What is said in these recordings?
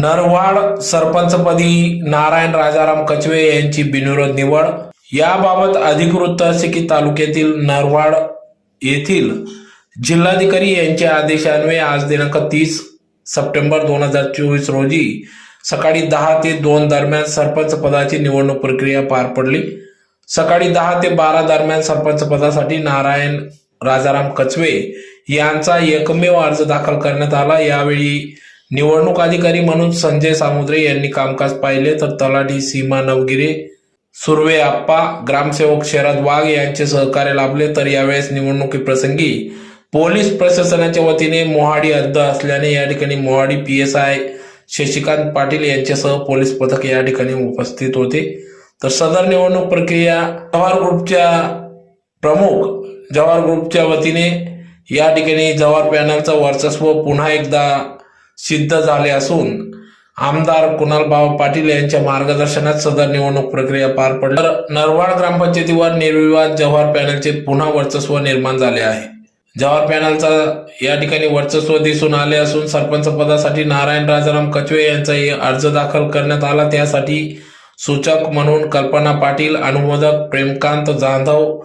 नरवाड सरपंचपदी नारायण राजाराम कचवे यांची बिनविरोध निवड. याबाबत अधिक वृत्त असे की तालुक्यातील नरवाड येथील जिल्हाधिकारी यांच्या आदेशान्वये आज दिनांक तीस सप्टेंबर दोन हजार चोवीस रोजी सकाळी दहा ते दोन दरम्यान सरपंच पदाची निवडणूक प्रक्रिया पार पडली. सकाळी दहा ते बारा दरम्यान सरपंच पदासाठी नारायण राजाराम कचवे यांचा एकमेव अर्ज दाखल करण्यात आला. यावेळी निवडणूक अधिकारी म्हणून संजय सामुद्रे यांनी कामकाज पाहिले तर तलाठी सीमा नवगिरे सुर्वे आप्पा ग्रामसेवक शरद वाघ यांचे सहकार्य लाभले तर यावेळेस निवडणुकीप्रसंगी पोलीस प्रशासनाच्या वतीने मोहाडी हद्द असल्याने या ठिकाणी Mohadi P S I Shashikant Patil यांच्यासह पोलीस पथक या ठिकाणी उपस्थित होते. तर सदर निवडणूक प्रक्रिया जवाहर ग्रुपच्या प्रमुख जवाहर ग्रुपच्या वतीने या ठिकाणी जवाहर पॅनलचं वर्चस्व पुन्हा एकदा सिद्ध झाले असून आमदार कुणालबाव पाटील यांच्या मार्गदर्शनात सदर निवडणूक प्रक्रिया पार पडली. तर नरवाड ग्रामपंचायतीवर निर्विवाद जवाहर पॅनलचे पुन्हा वर्चस्व निर्माण झाले आहे. जवाहर पॅनलचा या ठिकाणी वर्चस्व दिसून आले असून सरपंच पदासाठी नारायण राजाराम कचवे यांचाही अर्ज दाखल करण्यात आला. त्यासाठी सूचक म्हणून कल्पना पाटील अनुमोदक प्रेमकांत जाधव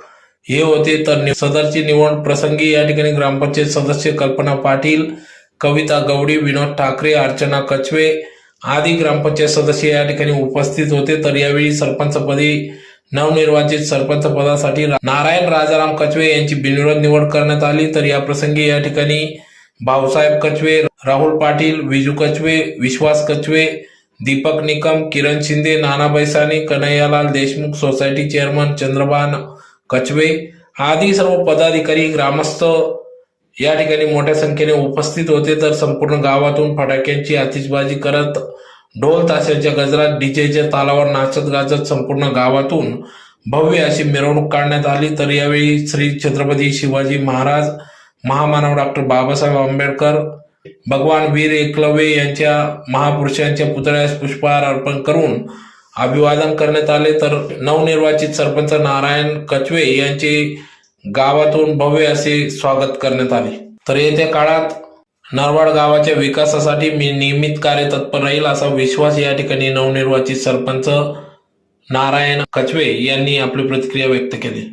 हे होते. तर सदरची निवड प्रसंगी या ठिकाणी ग्रामपंचायत सदस्य कल्पना पाटील कविता गवडी विनोद ठाकरे अर्चना कचवे आदी ग्रामपंचायत सदस्य या ठिकाणी उपस्थित होते. तर यावेळी सरपंचपदी नवनिर्वाचित सरपंच पदासाठी नारायण राजाराम कचवे यांची बिनविरोध निवड करण्यात आली. तर या प्रसंगी या ठिकाणी भाऊसाहेब कचवे राहुल पाटील विजू कचवे विश्वास कचवे दीपक निकम किरण शिंदे नाना साने कन्हैयालाल देशमुख सोसायटी चेअरमन चंद्रबान कचवे आदी सर्व पदाधिकारी ग्रामस्थ या ठिकाणी मोठ्या संख्येने उपस्थित होते. तर संपूर्ण गावातून फटाक्यांची आतिषबाजी करत ढोल ताशाच्या गजरात डीजेच्या तालावर नाचत गाजत संपूर्ण गावातून भव्य अशी मिरवणूक काढण्यात आली. तर यावेळी श्री छत्रपती शिवाजी महाराज महामानव डॉक्टर बाबासाहेब आंबेडकर भगवान वीर एकलव्य यांच्या महापुरुषांच्या पुतळ्यास पुष्पहार अर्पण करून अभिवादन करण्यात आले. तर नवनिर्वाचित सरपंच नारायण कचवे यांचे गावातून भव्य असे स्वागत करण्यात आले. तर येत्या काळात नरवाड गावाच्या विकासासाठी मी नियमित कार्य तत्पर राहील असा विश्वास या ठिकाणी नवनिर्वाचित सरपंच नारायण कचवे यांनी आपली प्रतिक्रिया व्यक्त केली.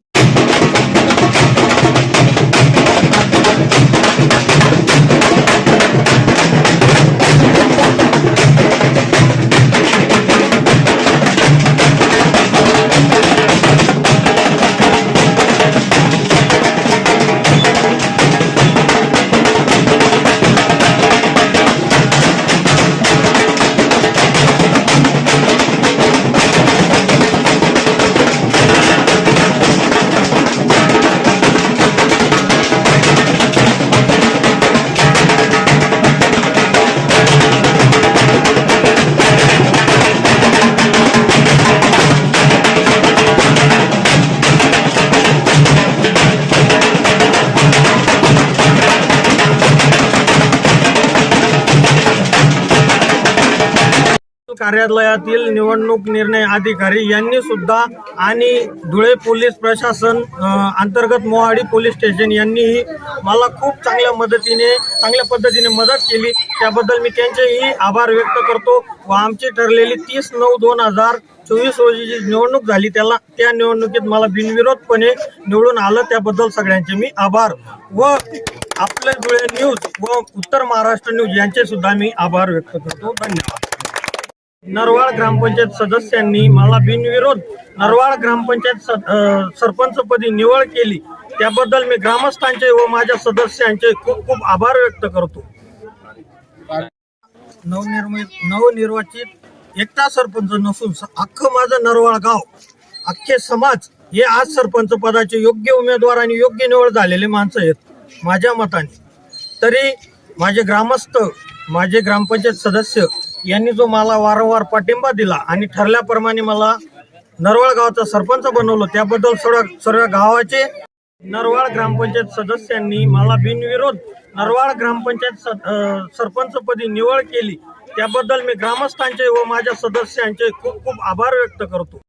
कार्यालयातील निवडणूक निर्णय अधिकारी यांनी सुद्धा आणि धुळे पोलीस प्रशासन अंतर्गत मोहाडी पोलीस स्टेशन यांनीही मला खूप चांगल्या मदतीने चांगल्या पद्धतीने मदत केली. त्याबद्दल मी त्यांचेही आभार व्यक्त करतो. व आमची ठरलेली तीस नऊ दोन हजार चोवीस रोजी जी निवडणूक झाली त्याला त्या निवडणुकीत मला बिनविरोधपणे निवडून आलं. त्याबद्दल सगळ्यांचे मी आभार व आपले धुळे न्यूज व उत्तर महाराष्ट्र न्यूज यांचे सुद्धा मी आभार व्यक्त करतो. धन्यवाद. नरवाड ग्रामपंचायत सदस्यांनी मला बिनविरोध नरवाड ग्रामपंचायत सरपंचपदी निवड केली. त्याबद्दल मी ग्रामस्थांचे व माझ्या सदस्यांचे खूप खूप आभार व्यक्त करतो. नवनिर्मित नवनिर्वाचित एकटा सरपंच नसून स- अख्खं माझं नरवाड गाव अख्खे समाज हे आज सरपंच पदाचे योग्य उमेदवार आणि योग्य निवड झालेले माणसं आहेत माझ्या मताने. तरी माझे ग्रामस्थ माझे ग्रामपंचायत सदस्य यांनी जो मला वारंवार पाठिंबा दिला आणि ठरल्याप्रमाणे मला नरवाळ गावाचा सरपंच बनवलं त्याबद्दल सर्व सर्व गावाचे नरवाळ ग्रामपंचायत सदस्यांनी मला बिनविरोध नरवाळ ग्रामपंचायत सरपंचपदी निवड केली. त्याबद्दल मी ग्रामस्थांचे व माझ्या सदस्यांचे खूप खूप आभार व्यक्त करतो.